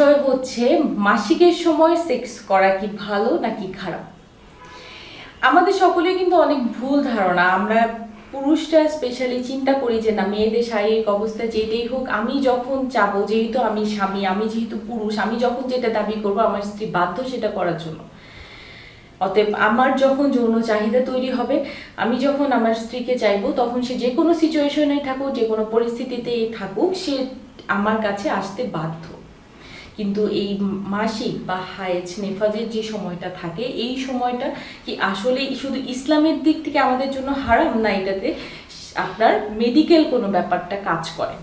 বিষয় হচ্ছে মাসিকের সময় সেক্স করা কি ভালো নাকি খারাপ? আমাদের সকলে কিন্তু অনেক ভুল ধারণা। আমরা পুরুষরা স্পেশালি চিন্তা করি যে, না, মেয়েদের শারীরিক অবস্থা যেটাই হোক, আমি যখন চাবো, যেহেতু আমি স্বামী, আমি যেহেতু পুরুষ, আমি যখন যেটা দাবি করব, আমার স্ত্রী বাধ্য সেটা করার জন্য। অতএব আমার যখন যৌন চাহিদা তৈরি হবে, আমি যখন আমার স্ত্রীকে চাইব, তখন সে যে কোনো সিচুয়েশনে থাকুক যে কোনো পরিস্থিতিতেই থাকুক, সে আমার কাছে আসতে বাধ্য। কিন্তু এই মাসিক বা হায়েজ নেফাজের যে সময়টা থাকে, এই সময়টা কি আসলে শুধু ইসলামের দিক থেকে আমাদের জন্য হারাম না এটাতে? আপনার মেডিকেল কোনো ব্যাপারটা কাজ করে।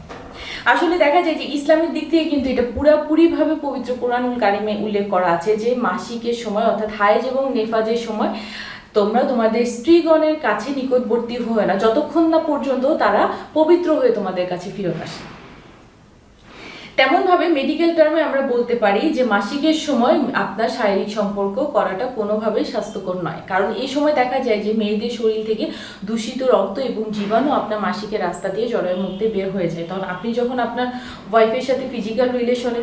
আসলে দেখা যায় যে ইসলামের দিক থেকে কিন্তু এটা পুরাপুরিভাবে পবিত্র কোরআনুল কারিমে উল্লেখ করা আছে যে মাসিকের সময় অর্থাৎ হায়েজ এবং নেফাজের সময় তোমরা তোমাদের স্ত্রীগণের কাছে নিকটবর্তী হয় না, যতক্ষণ না পর্যন্ত তারা পবিত্র হয়ে তোমাদের কাছে ফেরত আসে। তেমনভাবে মেডিকেল টার্মে আমরা বলতে পারি যে মাসিকের সময় আপনার শারীরিক সম্পর্ক করাটা কোনোভাবেই স্বাস্থ্যকর নয়। কারণ এই সময় দেখা যায় যে মেয়েদের শরীর থেকে দূষিত রক্ত এবং জীবাণু আপনার মাসিকের রাস্তা দিয়ে জলের মধ্যে বের হয়ে যায়। তখন আপনি যখন আপনার ওয়াইফের সাথে ফিজিক্যাল রিলেশনে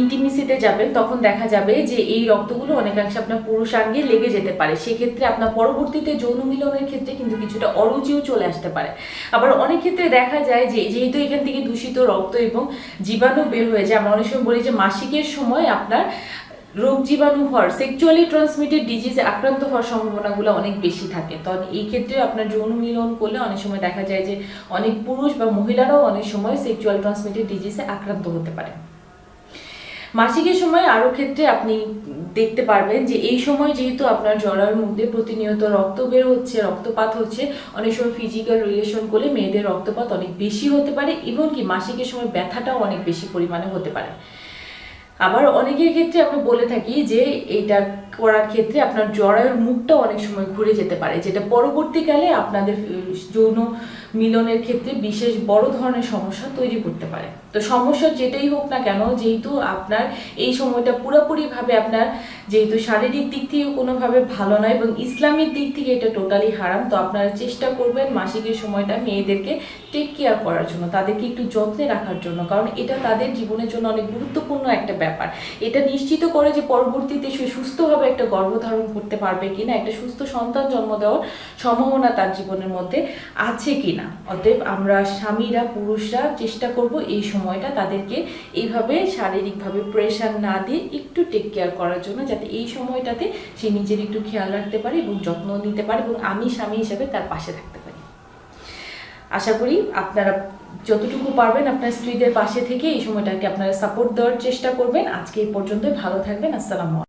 ইন্টিমিসিতে যাবেন, তখন দেখা যাবে যে এই রক্তগুলো অনেকাংশে আপনার পুরুষাঙ্গে লেগে যেতে পারে। সেক্ষেত্রে আপনার পরবর্তীতে যৌন মিলনের ক্ষেত্রে কিন্তু কিছুটা অরুচিও চলে আসতে পারে। আবার অনেক ক্ষেত্রে দেখা যায় যে যেহেতু এখান থেকে দূষিত রক্ত এবং জীবাণু বের হয়ে যায়। আমরা অনেক সময় বলি যে মাসিকের সময় আপনার রোগ জীবাণু হওয়ার সেক্সুয়ালি ট্রান্সমিটেড ডিজিজে আক্রান্ত হওয়ার সম্ভাবনাগুলো অনেক বেশি থাকে। তখন এই ক্ষেত্রে আপনার যৌন মিলন করলে অনেক সময় দেখা যায় যে অনেক পুরুষ বা মহিলারাও অনেক সময় সেক্সুয়াল ট্রান্সমিটেড ডিজিজে আক্রান্ত হতে পারে। মাসিকের সময় আরও ক্ষেত্রে আপনি দেখতে পারবেন যে এই সময় যেহেতু আপনার জরার মধ্যে প্রতিনিয়ত রক্ত বের হচ্ছে, রক্তপাত হচ্ছে, অনেক সময় ফিজিক্যাল রিলেশন করলে মেয়েদের রক্তপাত অনেক বেশি হতে পারে এবং কি মাসিকের সময় ব্যথাটাও অনেক বেশি পরিমাণে হতে পারে। আবার অনেকের ক্ষেত্রে আমরা বলে থাকি যে এটা করার ক্ষেত্রে আপনার জরায়ুর মুখটা অনেক সময় ঘুরে যেতে পারে, যেটা পরবর্তীকালে আপনাদের যৌন মিলনের ক্ষেত্রে বিশেষ বড় ধরনের সমস্যা তৈরি করতে পারে। তো সমস্যা যেটাই হোক না কেন, যেহেতু আপনার এই সময়টা পুরোপুরিভাবে আপনার যেহেতু শারীরিক দিক থেকে কোনোভাবে ভালো নয় এবং ইসলামের দিক থেকে এটা টোটালি হারাম, তো আপনারা চেষ্টা করবেন মাসিকের সময়টা মেয়েদেরকে টেক কেয়ার করার জন্য, তাদেরকে একটু যত্নে রাখার জন্য, কারণ এটা তাদের জীবনের জন্য অনেক গুরুত্বপূর্ণ একটা ব্যাপার। এটা নিশ্চিত করে যে পরবর্তীতে সে সুস্থভাবে একটা গর্ভধারণ করতে পারবে কিনা, একটা সুস্থ সন্তান জন্ম দেওয়ার সম্ভাবনা তার জীবনের মধ্যে আছে কিনা। অতএব আমরা স্বামীরা, পুরুষরা চেষ্টা করব এই সময়টা তাদেরকে এইভাবে শারীরিকভাবে প্রেশার না দিয়ে একটু টেক কেয়ার করার জন্য যাতে এই সময়টাতে সে নিজের একটু খেয়াল রাখতে পারে এবং যত্ন নিতে পারে এবং আমি স্বামী হিসাবে তার পাশে থাকতে পারি। আশা করি আপনারা যতটুকু পারবেন আপনার স্ত্রীদের পাশে থেকে এই সময়টাকে আপনারা সাপোর্ট দেওয়ার চেষ্টা করবেন। আজকে এই পর্যন্ত ভালো থাকবেন। আসসালামু